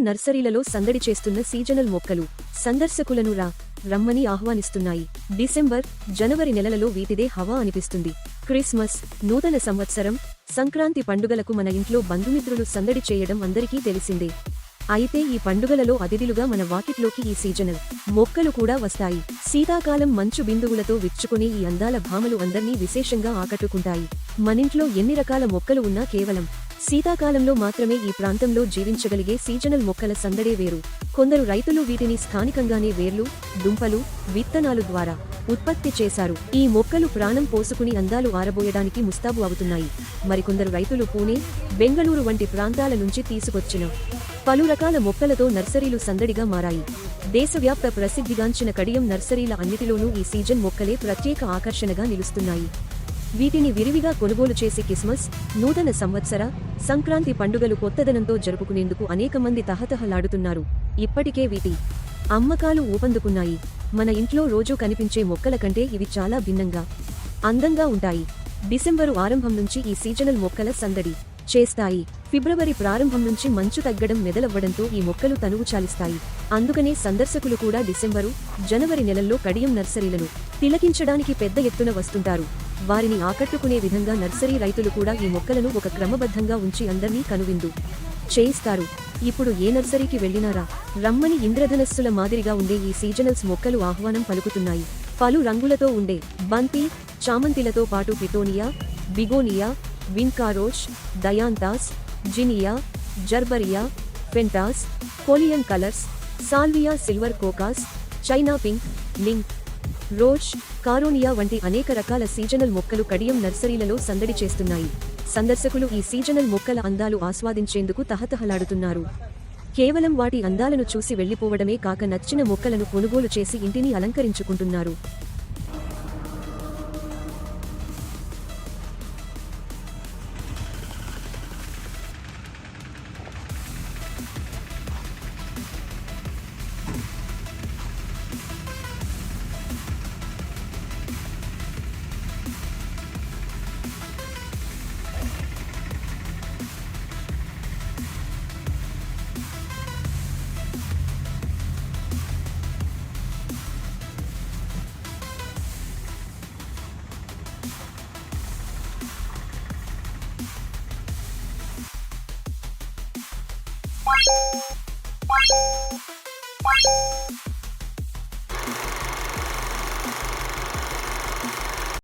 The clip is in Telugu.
నర్సరీలలో సందడి చేస్తున్న సీజనల్ మొక్కలు. సందర్శకులను రా రమ్మని ఆహ్వానిస్తున్నాయి. డిసెంబర్ జనవరి నెలలలో వీటిదే హవా అనిపిస్తుంది. క్రిస్మస్ నూతన సంవత్సరం సంక్రాంతి పండుగలకు మన ఇంట్లో బంధుమిత్రులు సందడి చేయడం అందరికీ తెలిసిందే. అయితే ఈ పండుగలలో అతిథులుగా మన వాకిట్లోకి ఈ సీజనల్ మొక్కలు కూడా వస్తాయి. శీతాకాలం మంచు బిందువులతో విచ్చుకునే ఈ అందాల భామలు అందర్నీ విశేషంగా ఆకట్టుకుంటాయి. మనింట్లో ఎన్ని రకాల మొక్కలు ఉన్నా కేవలం శీతాకాలంలో మాత్రమే ఈ ప్రాంతంలో జీవించగలిగే సీజనల్ మొక్కల సందడే వేరు. కొందరు రైతులు వీటిని స్థానికంగానే వేర్లు దుంపలు విత్తనాలు ద్వారా ఉత్పత్తి చేశారు. ఈ మొక్కలు ప్రాణం పోసుకుని అందాలు ఆరబోయడానికి ముస్తాబు అవుతున్నాయి. మరికొందరు రైతులు పూణే బెంగళూరు వంటి ప్రాంతాల నుంచి తీసుకొచ్చిన పలు రకాల మొక్కలతో నర్సరీలు సందడిగా మారాయి. దేశవ్యాప్త ప్రసిద్ధిగాంచిన కడియం నర్సరీల అన్నిటిలోనూ ఈ సీజన్ మొక్కలే ప్రత్యేక ఆకర్షణగా నిలుస్తున్నాయి. వీటిని విరివిగా కొనుగోలు చేసి క్రిస్మస్ నూతన సంవత్సర సంక్రాంతి పండుగలు కొత్తదనంతో జరుపుకునేందుకు అనేక మంది తహతహలాడుతున్నారు. ఇప్పటికే వీటి అమ్మకాలు ఊపందుకున్నాయి. మన ఇంట్లో రోజూ కనిపించే మొక్కల కంటే ఇవి చాలా భిన్నంగా అందంగా ఉంటాయి. డిసెంబరు ఆరంభం నుంచి ఈ సీజనల్ మొక్కల సందడి చేస్తాయి. ఫిబ్రవరి ప్రారంభం నుంచి మంచు తగ్గడం మెదలవ్వడంతో ఈ మొక్కలు తనువు చాలిస్తాయి. అందుకనే సందర్శకులు కూడా డిసెంబరు జనవరి నెలల్లో కడియం నర్సరీలను తిలకించడానికి పెద్ద ఎత్తున వస్తుంటారు. వారిని ఆకట్టుకునే విధంగా నర్సరీ రైతులు కూడా ఈ మొక్కలను ఒక క్రమబద్ధంగా ఉంచి అందర్నీ కనువిందు. చేయిస్తారు. ఇప్పుడు ఏ నర్సరీకి వెళ్ళినారా? రమ్మని ఇంద్రధనస్సుల మాదిరిగా ఉండే ఈ సీజనల్స్ మొక్కలు ఆహ్వానం పలుకుతున్నాయి. పలు రంగులతో ఉండే బంతి చామంతిలతో పాటు petunia begonia విన్కారోచ్ dianthus zinnia gerbera pentas coleus colours salvia silver కోకాస్ China pink లింక్ రోజ్ కారోనియా వంటి అనేక రకాల సీజనల్ మొక్కలు కడియం నర్సరీలలో సందడి చేస్తున్నాయి. సందర్శకులు ఈ సీజనల్ మొక్కల అందాలు ఆస్వాదించేందుకు తహతహలాడుతున్నారు. కేవలం వాటి అందాలను చూసి వెళ్ళిపోవడమే కాక నచ్చిన మొక్కలను కొనుగోలు చేసి ఇంటిని అలంకరించుకుంటున్నారు. Bye.